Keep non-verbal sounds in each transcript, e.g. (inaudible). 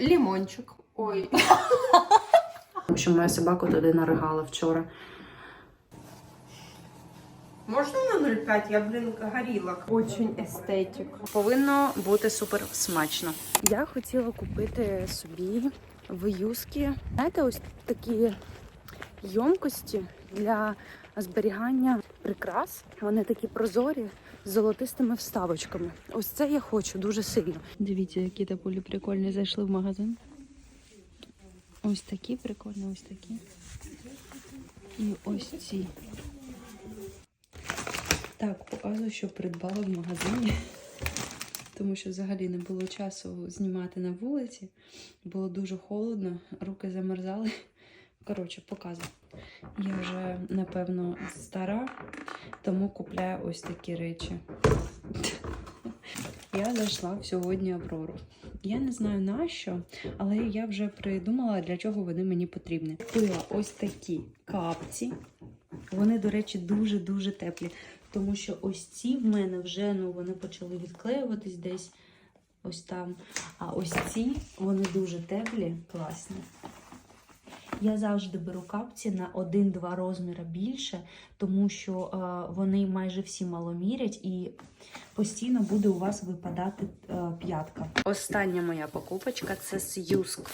лімончик. Ой. Тому що моя собака туди наригала вчора. Можна на 0,5? Я, блін, горіла. Очень естетик. Повинно бути супер смачно. Я хотіла купити собі в юскі, знаєте, ось такі ємкості для зберігання прикрас. Вони такі прозорі з золотистими вставочками. Ось це я хочу дуже сильно. Дивіться, які таполі прикольні зайшли в магазин. Ось такі прикольні, ось такі. І ось ці. Так, показую, що придбала в магазині. Тому що взагалі не було часу знімати на вулиці. Було дуже холодно, руки замерзали. Коротше, показую. Я вже, напевно, стара, тому купляю ось такі речі. (laughs) Я зайшла сьогодні Аврору. Я не знаю на що, але я вже придумала, для чого вони мені потрібні. Купила ось такі капці. Вони, до речі, дуже-дуже теплі. Тому що ось ці в мене вже ну, вони почали відклеюватись десь ось там. А ось ці вони дуже теплі, класні. Я завжди беру капці на 1-2 розміри більше, тому що е, вони майже всі маломірять і постійно буде у вас випадати е, п'ятка. Остання моя покупочка це Сюск,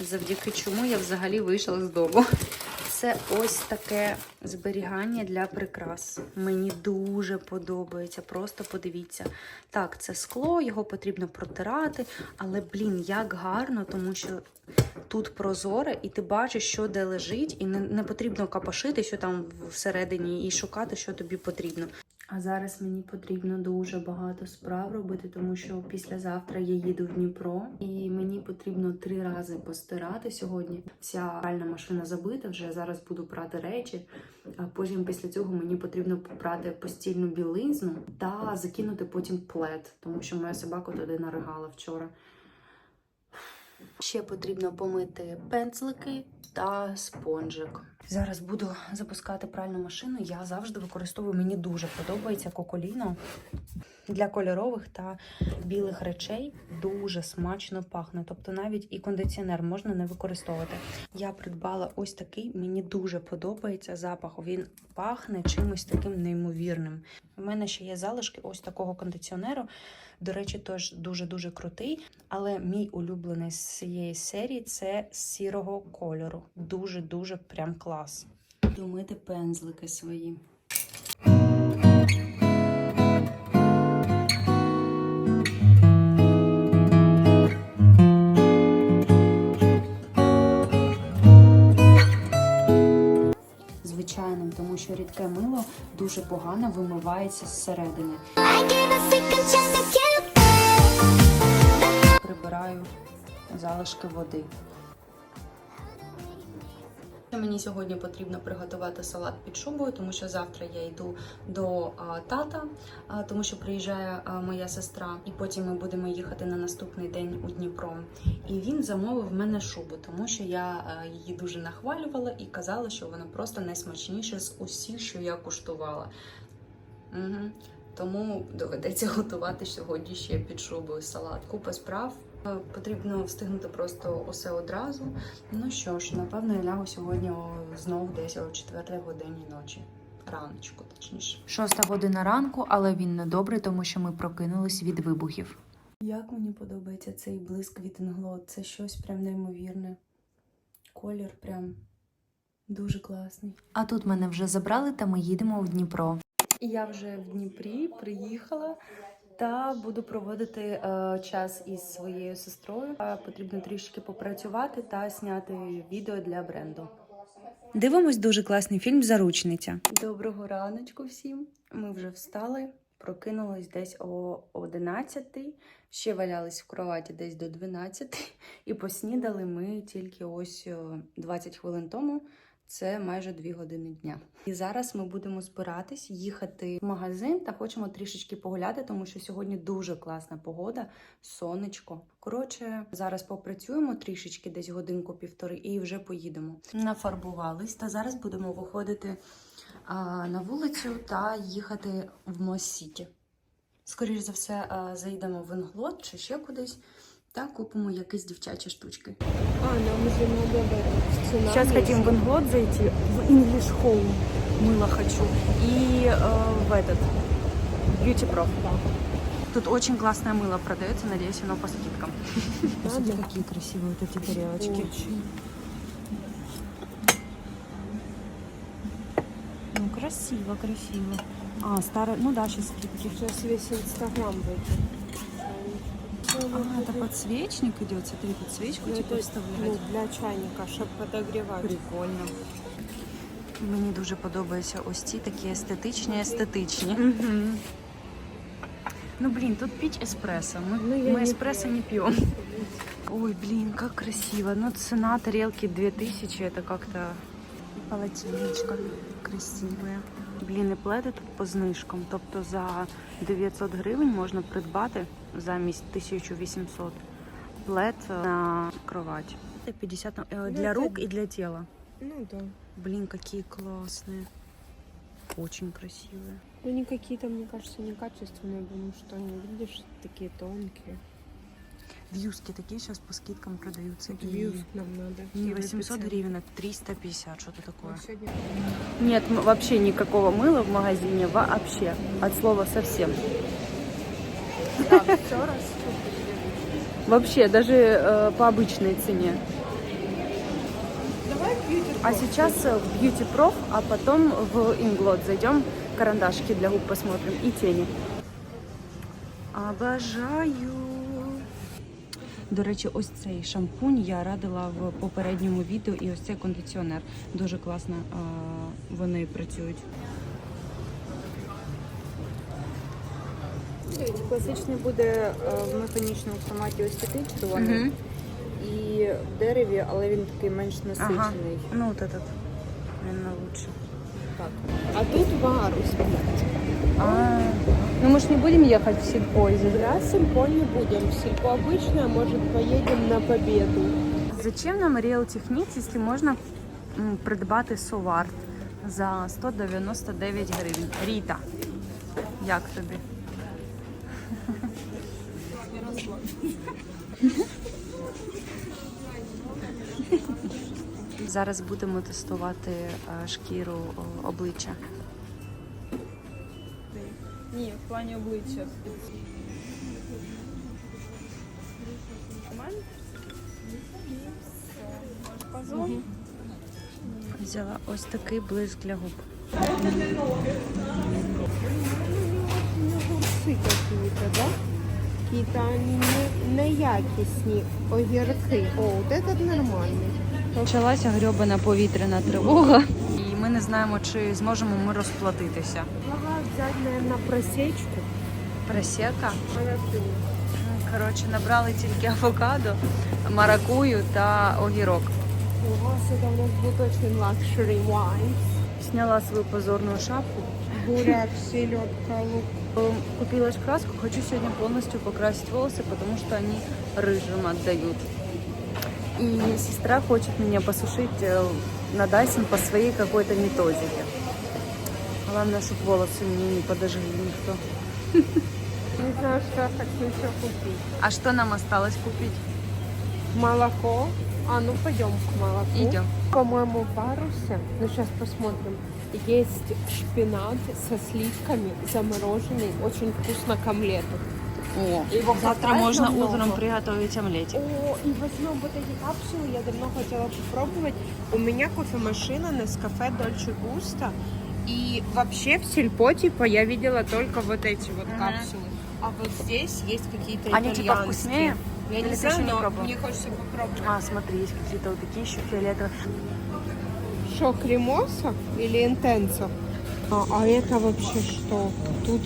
завдяки чому я взагалі вийшла з дому. Це ось таке зберігання для прикрас. Мені дуже подобається. Просто подивіться. Так, це скло, його потрібно протирати, але, блін, як гарно, тому що тут прозоре, і ти бачиш, що де лежить, і не, не потрібно капошити, що там всередині, і шукати, що тобі потрібно. А зараз мені потрібно дуже багато справ робити, тому що післязавтра я їду в Дніпро, і мені потрібно три рази постирати сьогодні. Вся пральна машина забита, вже зараз буду прати речі. А потім після цього мені потрібно попрати постільну білизну та закинути потім плед, тому що моя собака туди наригала вчора. Ще потрібно помити пензлики та спонжик. Зараз буду запускати пральну машину. Я завжди використовую, мені дуже подобається коколіно. Для кольорових та білих речей дуже смачно пахне. Тобто навіть і кондиціонер можна не використовувати. Я придбала ось такий, мені дуже подобається запах. Він пахне чимось таким неймовірним. У мене ще є залишки ось такого кондиціонеру. До речі, теж дуже-дуже крутий. Але мій улюблений з цієї серії це з сірого кольору. Дуже-дуже прям клас. Буду мити пензлики свої. Звичайним, тому що рідке мило дуже погано вимивається зсередини. Прибираю залишки води. Мені сьогодні потрібно приготувати салат під шубою, тому що завтра я йду до а, тата, а, тому що приїжджає а, моя сестра, і потім ми будемо їхати на наступний день у Дніпро. І він замовив мене шубу, тому що я а, її дуже нахвалювала і казала, що вона просто найсмачніша з усіх, що я куштувала. Угу. Тому доведеться (laughs) готувати сьогодні ще під шубою салат. Купа справ. Е, Потрібно встигнути просто усе одразу. Ну що ж, напевно, я лягу сьогодні знову десь о 4 годині ночі. Раночку, точніше. Шоста година ранку, але він не добрий, тому що ми прокинулись від вибухів. Як мені подобається цей блиск від інглот. Це щось прям неймовірне. Колір прям дуже класний. А тут мене вже забрали, та ми їдемо в Дніпро. Я вже в Дніпрі приїхала та буду проводити е, час із своєю сестрою. Е, потрібно трішки попрацювати та зняти відео для бренду. Дивимось дуже класний фільм Заручниця. Доброго раночку всім. Ми вже встали, прокинулись десь о 11, ще валялись в кроваті десь до 12, і поснідали ми тільки ось е, 20 хвилин тому. Це майже 2 години дня. І зараз ми будемо збиратись, їхати в магазин та хочемо трішечки погуляти, тому що сьогодні дуже класна погода, сонечко. Коротше, зараз попрацюємо трішечки, десь годинку-півтори, і вже поїдемо. Нафарбувались, та зараз будемо виходити а, на вулицю та їхати в Мосіті. Скоріше за все, а, заїдемо в Інглот чи ще кудись Та купимо якісь дівчачі штучки. А, нам уже надо в цена Сейчас хотим в Инглот зайти, в English Home мыло хочу. И э, в этот, Beauty Pro. Тут очень классное мыло продается, надеюсь, оно по скидкам. Смотри, какие красивые вот эти тарелочки. Ну, красиво, красиво. А, старая, ну да, сейчас скидки. Сейчас весь инстаграм выйдет. А, это подсвечник идет, смотри, подсвечку Ну, типа это, вставлять. ну, для чайника, щоб подогрівати. Прикольно. Мені дуже подобаються ось ці такі естетичні, естетичні. Ну, блин, тут пить эспрессо. Мы, Ну, я мы не эспрессо не пьем. Ой, блин, как красиво. Ну, цена тарелки 2000, это как-то полотенечко красиве. Блін, і пледи тут по знижкам. Тобто за 900 гривень можна придбати замість 1800 плед на кровать. 50 на- э, Ну, для это- рук и для тела. Ну да. Блин, какие классные. Очень красивые. Ну они какие-то, мне кажется, некачественные, потому что они, видишь, такие тонкие. Вьюзки такие сейчас по скидкам продаются. Вот И нам надо. Не 800 гривен, а 350, что-то такое. Вот сегодня Нет вообще никакого мыла в магазине, вообще. От слова совсем все раз. Вообще, даже э, по обычной цене. Давай бьюти А сейчас э, в Beauty Prof, а потом в Инглот зайдем, карандашики для губ посмотрим и тени. Обожаю. До речі, ось цей шампунь я радила в попередньому відео, і ось цей кондиціонер. Дуже класно а, вони працюють. Класичний буде е, в механічному форматі ось такий червоний. І в дереві, але він такий менш насичений. Ага. Ну, от этот. Наверное, лучше. Так. А тут варус. А, ну мы ж не будем ехать в сельпо из-за Да, сельпо не будем. В сельпо обычно, может, поедем на победу. Зачем нам Real Techniques, якщо можна м, придбати Соварт за 199 гривень? Ріта, як тобі? Зараз будемо тестувати е, шкіру о, обличчя. Ні, в плані обличчя. Взяла ось такий блиск для губ. Огурцы какие-то, да? Какие-то они не, неякісні огірки. О, вот этот нормальный. Почалася грьобана повітряна тривога, і ми не знаємо, чи зможемо ми розплатитися. Ага, взять, наверное, просечку. Просека. Маракуйю. Коротше, набрали тільки авокадо, маракую та огірок. У вас это у нас будет очень luxury wine. Сняла свою позорную шапку. Буряк, селедка, лук. Э, Купила ж краску, хочу сегодня полностью покрасить волосы, потому что они рыжим отдают. И сестра хочет меня посушить э, на Дайсон по своей какой-то методике. Главное, чтобы волосы мне не подожгли никто. Не знаю, что я хочу еще купить. А что нам осталось купить? Молоко. А, ну пойдем к молоку. Идем. По-моему, в Барусе, ну сейчас посмотрим, есть шпинат со сливками, замороженный, очень вкусно к омлету. О, Его завтра хватает можно намного? утром приготовить омлетик. О, и возьмем вот эти капсулы, я давно хотела попробовать. У меня кофемашина на кафе Дольче Густо. И вообще в сельпо, типа, я видела только вот эти вот Мгм. капсулы. А вот здесь есть какие-то Они типа итальянские. вкуснее? Я Или не ты знаю, еще не но пробовала? мне хочется попробовать. А, смотри, есть какие-то вот такие еще фиолетовые. Что, кремоса или интенсо? А, а это вообще что? Тут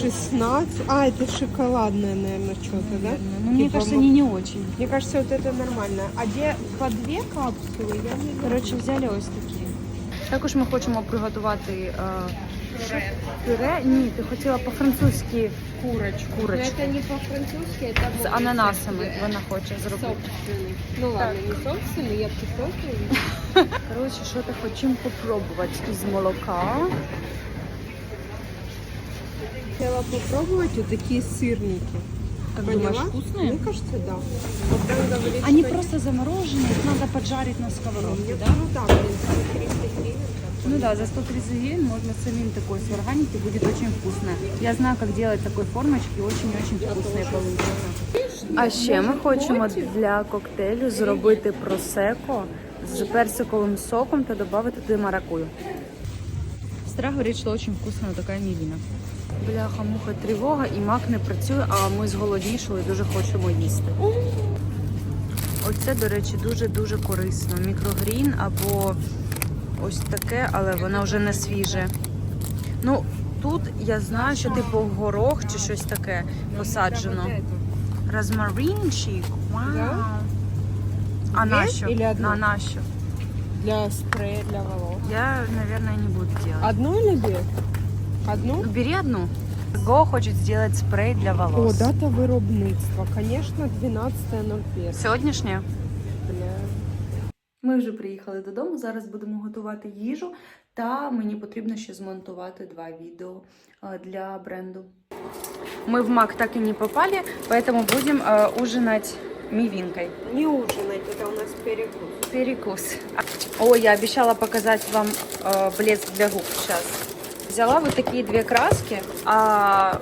16. А, это шоколадное, наверное, что-то, да? Ну, мне Типа кажется, мы- они не очень. Мне кажется, вот это нормально. А где по две капсулы? Я не Коротше, взяли ось такі. Також ми хочемо приготувати е, пюре. Ні, ти хотіла по-французьки курочку. Курочку. Но это не по-французски, это з ананасами. Вона хоче зробити. собственный. Ну ладно, не собственный, я присутствую. (laughs) Коротше, що ти хочемо попробувати із молока. Хотела попробовать вот такие сырники. Как Поняла? думаешь, вкусные? Мне кажется, да. Вот прям говорит, Они что просто замороженные, их надо поджарить на нет. сковородке, да? Ну да, блин, за 300 гривен. так. Ну да, за 130 гривен можно самим такой сварганить и будет очень вкусно. Я знаю, как делать такой формочки, очень-очень вкусные получатся. А ще ми хочемо для коктейлю зробити просеко з персиковим соком та додати туди маракую. Сестра говорить, що дуже вкусна така мівіна. Бляха, муха, тривога і мак не працює, а ми зголоднішали і дуже хочемо їсти. Оце, до речі, дуже-дуже корисно. Мікрогрін або ось таке, але воно вже не свіже. Ну, тут я знаю, що типу горох чи щось таке посаджено. Розмаринчик. Вау. А нащо? или одну? На нащо? Для спрея, для волос. Я, наверное, не буду делать. Одну или две? Одну? Ну, бери одну. Го хочет сделать спрей для О, дата виробництва. Конечно, 12.01. Сьогоднішнє? Бля. Ми вже приїхали додому. Зараз будемо готувати їжу, та мені потрібно ще змонтувати два відео е, для бренду. Мы в МАК так и не попали, поэтому будем э, ужинать мивинкой. Не ужинать, это у нас перекус. Перекус. Ой, я обещала показать вам э, блеск для губ сейчас. Взяла вот такие две краски, а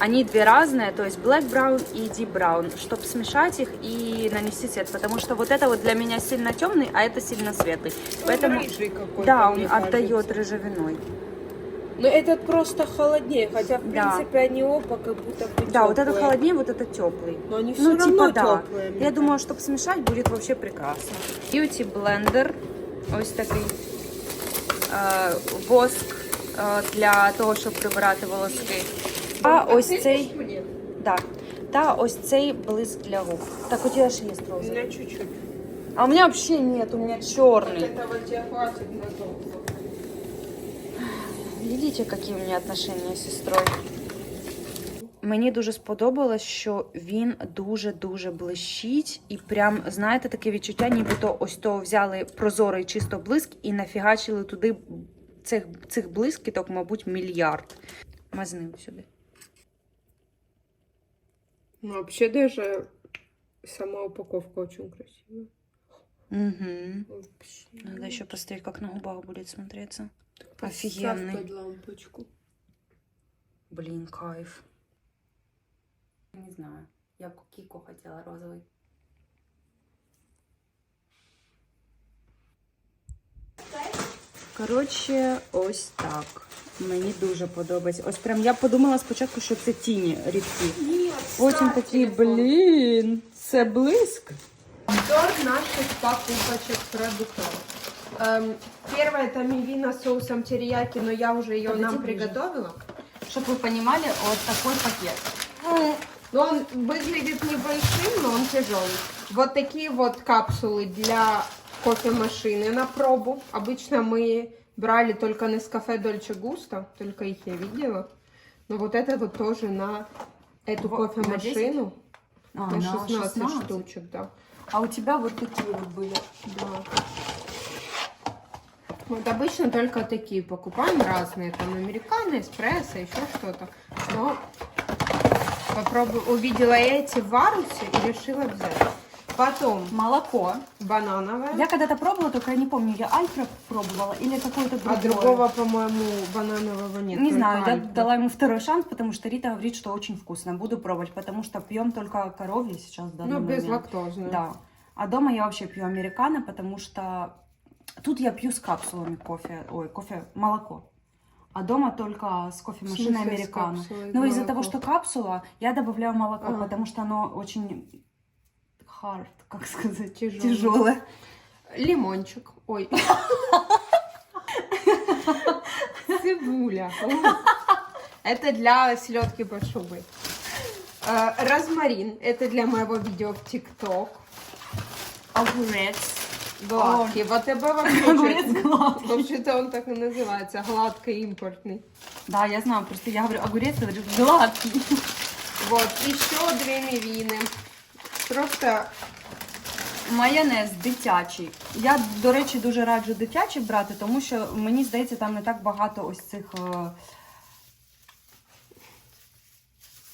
они две разные, то есть black brown и deep brown, чтобы смешать их и нанести цвет, потому что вот это вот для меня сильно темный, а это сильно светлый. Поэтому рыжий да, он отдает рыжевиной. Но этот просто холоднее, хотя в Да. принципе они оба как будто бы Да, вот этот холоднее, вот это теплый. Но они все Ну, равно типа, да. теплые. Я думаю, чтобы смешать, будет вообще прекрасно. Beauty блендер. Ось такий е, воск е, для того, щоб прибирати волоски. А ось цей, кажется. да. Та ось цей блиск для губ. Так, у тебя же есть У розовый. меня чуть-чуть. А у меня вообще нет, у меня черный. Этого тебе хватит надолго. Видите, які у мене отношения з сестрою? Мені дуже сподобалось, що він дуже-дуже блищить, і прям, знаєте, таке відчуття, нібито ось то взяли прозорий чисто блиск і нафігачили туди цих, цих блискіток, мабуть, мільярд. Мазни сюди. Ну, вообще даже сама упаковка очень красивая. Угу. Вообще. Надо еще посмотреть, как на губах будет смотреться. Поставь Офигенный. под лампочку. Блин, кайф. Не знаю. Я Кико хотела розовый. Коротше, ось так. Мені дуже подобається. Ось прям я подумала спочатку, що це тіні рідкі. Потім такі, блін, це блиск. Обзор наших покупочек продуктов. Эм, первое это мивина с соусом терияки, но я уже ее Подойди нам ближе. приготовила. Щоб ви розуміли, ось такий пакет. Но он выглядит небольшим, но он тяжелый. Вот такие вот капсулы для кофемашины на пробу. Обычно мы брали только Nescafe Dolce Gusto, только их я видела. Но вот это вот тоже на эту на кофемашину. А, на 16, штучек, да. А у тебя вот такие вот были. Да. Вот обычно только такие покупаем разные, там американо, эспрессо, еще что-то. Но попробую, увидела эти в Арусе и решила взять. Потом Молоко. банановое, Я когда-то пробовала, только я не помню, я альфа пробовала или какое-то другое. а другого, по-моему, бананового нет. Не знаю, я дала ему второй шанс, потому что Рита говорит, что очень вкусно. Буду пробовать, потому что пьем только коровье сейчас в Ну, момент. безлактозное. Да. А дома я вообще пью американо, потому что тут я пью с капсулами кофе, ой, кофе, молоко. А дома только с кофемашиной американо. Но из-за того, что капсула, я добавляю молоко, Ага. потому что оно очень hard, (laughs) как сказать, Тяжелое. тяжелое. Лимончик. Ой. (laughs) Цибуля. (laughs) Это для селедки под шубой. Э, Розмарин. Это для моего видео в ТикТок. Огурец. Гладкий. Вот Огурец вообще... гладкий. Вообще-то он так и называется. Гладкий импортный. Да, я знаю, просто я говорю огурец, ты говоришь гладкий. Вот. Еще две мивины. Просто Майонез дитячий. Я, до речі, дуже раджу дитячий брати, тому що мені здається, там не так багато ось цих е...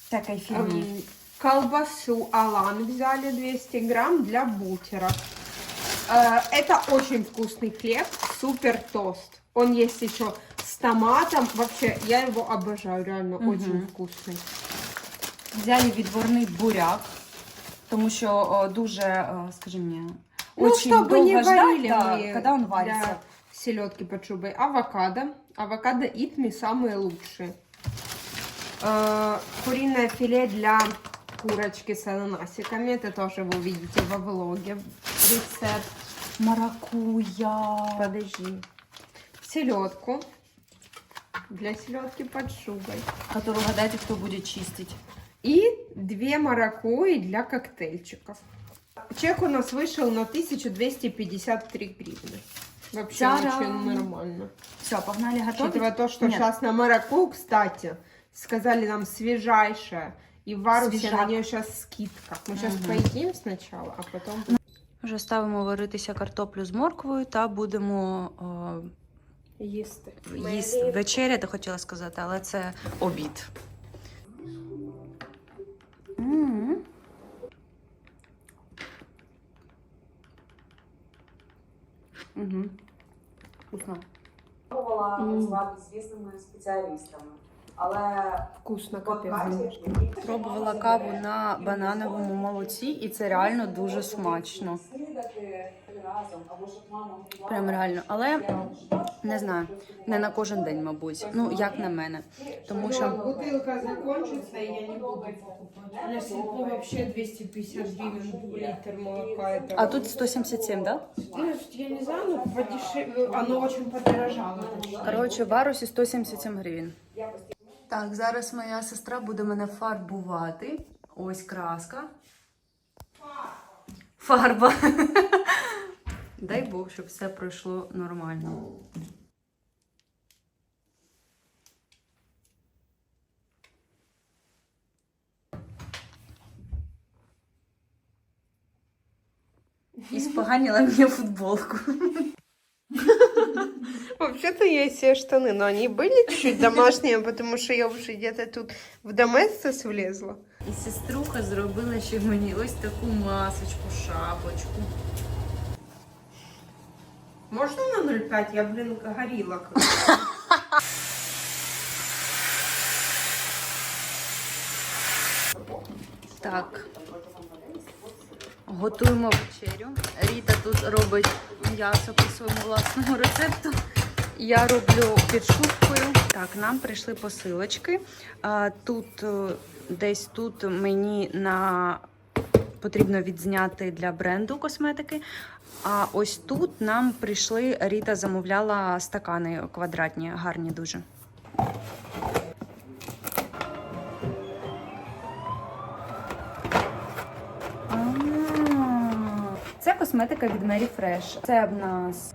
всякої фігні. эм, колбасу Алан взяли 200 грамм для бутеров. Э, Это очень вкусный хлеб, супер тост. Он есть еще с томатом. Вообще, я его обожаю, реально Мгм. очень вкусный. Взяли відварний буряк, Тому що о, дуже, о, скажи мені, Ну, очень чтобы не ждать, варили да, мы когда он для варится. селедки под шубой. Авокадо. Авокадо Итми самые лучшие. Э, Куриное филе для курочки с ананасиками. Это тоже вы увидите во влоге. Рецепт. Маракуя. Подожди. Селедку. Для селедки под шубой. Которую гадайте, хто буде чистить. И две маракуи для коктейльчиков. Чек у нас вышел на 1253 гривны. Вообще Та-дам! очень нормально. Все, погнали готовить. Учитывая то, что Нет. сейчас на маракую, кстати, сказали нам свежайшая. И в Варусе Свежак. на нее сейчас скидка. Мы сейчас Мгм. поедим сначала, а потом... Вже ставимо варитися картоплю з морквою та будемо о, Їсти. їсти вечеряти, хотіла сказати, але це обід. М. Мгм. Вкусно. пробувала Мгм. з звісними спеціалістами. Але Вкусно, в Пробувала каву на банановому молоці, і це реально дуже смачно. Прям реально. Але не знаю, не на кожен день, мабуть. Ну, як на мене. Тому що бутылка закончится, и я не буду. На сельпо вообще 250 гривен литр молока. А тут 177, да? Ну, я не знаю, ну, подешевле. Оно очень подорожало. Коротше, в Арусі 177 гривень. Так, зараз моя сестра буде мене фарбувати. Ось краска. Фарба. Дай Бог, щоб все пройшло нормально. І споганила мені футболку. Вообще-то я себе штаны, но они были чуть-чуть домашние, потому что я уже где-то тут в доместос влезла. І сеструха зробила ще мені ось таку масочку, шапочку. Можно на 0,5? Я, блин, горила. Так. Готуємо вечерю. Ріта тут робить м'ясо по своєму власному рецепту. Я роблю під шубкою. Так, нам прийшли посилочки. А, Тут е, десь тут мені на потрібно відзняти для бренду косметики. А ось тут нам прийшли, Ріта замовляла стакани квадратні, гарні дуже. Це косметика від Mary Fresh. Це в нас.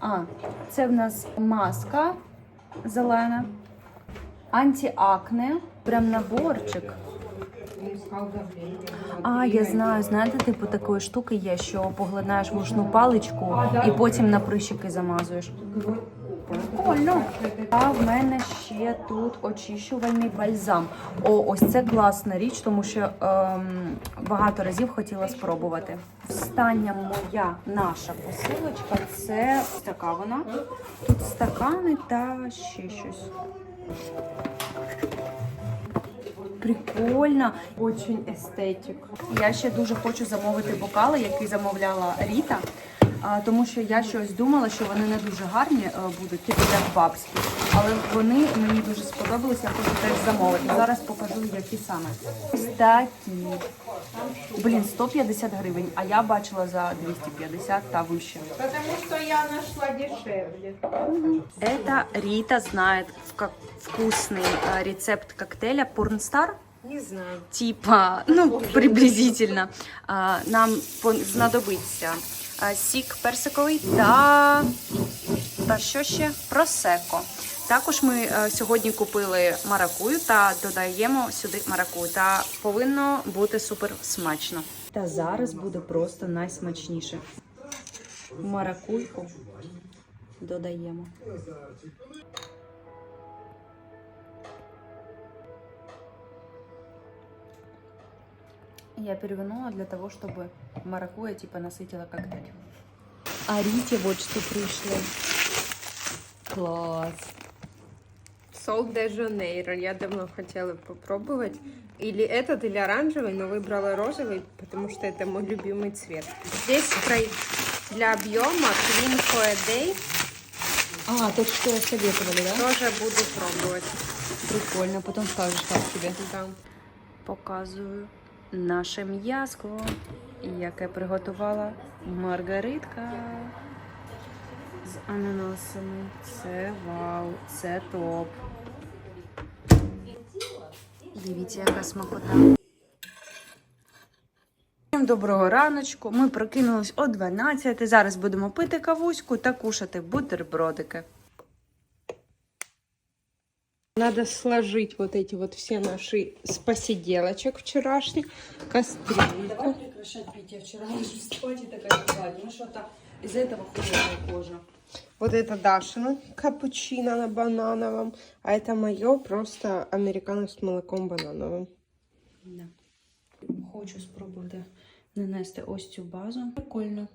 А, це в нас маска зелена, антиакне, прям наборчик. А, я знаю, знаєте, типу такої штуки є, що поглинаєш вушну паличку і потім на прищики замазуєш. Прикольно. А в мене ще тут очищувальний бальзам. О, ось це класна річ, тому що ем, багато разів хотіла спробувати. Остання моя наша посилочка це така вона. Тут стакани та ще щось. Прикольно. Очень естетик. Я ще дуже хочу замовити бокали, які замовляла Ріта А, тому що я щось думала, що вони не дуже гарні е, будуть, типу як бабські. Але вони мені дуже сподобалися, я хочу теж замовити. Зараз покажу, які саме. Ось такі. Блін, 150 гривень, а я бачила за 250 та вище. Потому что я нашла дешевле. Это Рита знает как вкусный э, рецепт коктейля Pornstar. Не знаю. Типа, ну, приблизительно. А, Нам пон- знадобиться а, сік персиковий та, та що ще? Просеко. Також ми е, сьогодні купили маракую та додаємо сюди маракую. Та повинно бути супер смачно. Та зараз буде просто найсмачніше. Маракуйку додаємо. Я перевернула для того, чтобы маракуя типа насытила коктейль. А Рите вот что пришло. Класс. Сол де Жанейро. Я давно хотела попробовать. Или этот, или оранжевый, но выбрала розовый, потому что это мой любимый цвет. Здесь спрей для объема Clean for a Day. А, тот, что советовали, да? Тоже буду пробовать. Прикольно, потом скажешь, как тебе. Да. Показую наше м'яско, яке приготувала Маргаритка з ананасами. Це вау, це топ. Дивіться, яка смакота. Доброго раночку. Ми прокинулись о 12. Зараз будемо пити кавуську та кушати бутербродики. Надо сложить вот эти вот все наши с посиделочек вчерашних. Кастрюльку. Давай прекращать пить. Я вчера ложусь спать и такая спать. Ну что-то из этого холодная кожа. Вот это Дашина капучино на банановом. А это мое просто американо с молоком банановым. Да. Хочу спробувати нанести ось цю базу. Прикольно.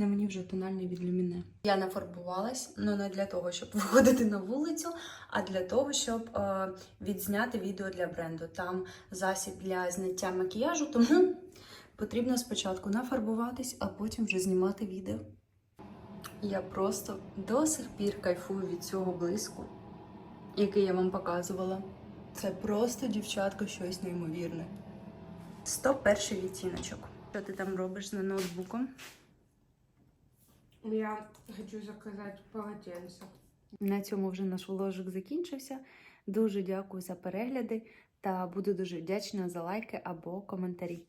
На мені вже тональний від люміне. Я нафарбувалась, але не для того, щоб (laughs) виходити на вулицю, а для того, щоб е, відзняти відео для бренду. Там засіб для зняття макіяжу, тому потрібно спочатку нафарбуватись, а потім вже знімати відео. Я просто до сих пір кайфую від цього блиску, який я вам показувала. Це просто, дівчатка, щось неймовірне. 101 відтіночок. Що ти там робиш за ноутбуком? Я хочу заказати полотенце. На цьому вже наш вложик закінчився. Дуже дякую за перегляди та буду дуже вдячна за лайки або коментарі.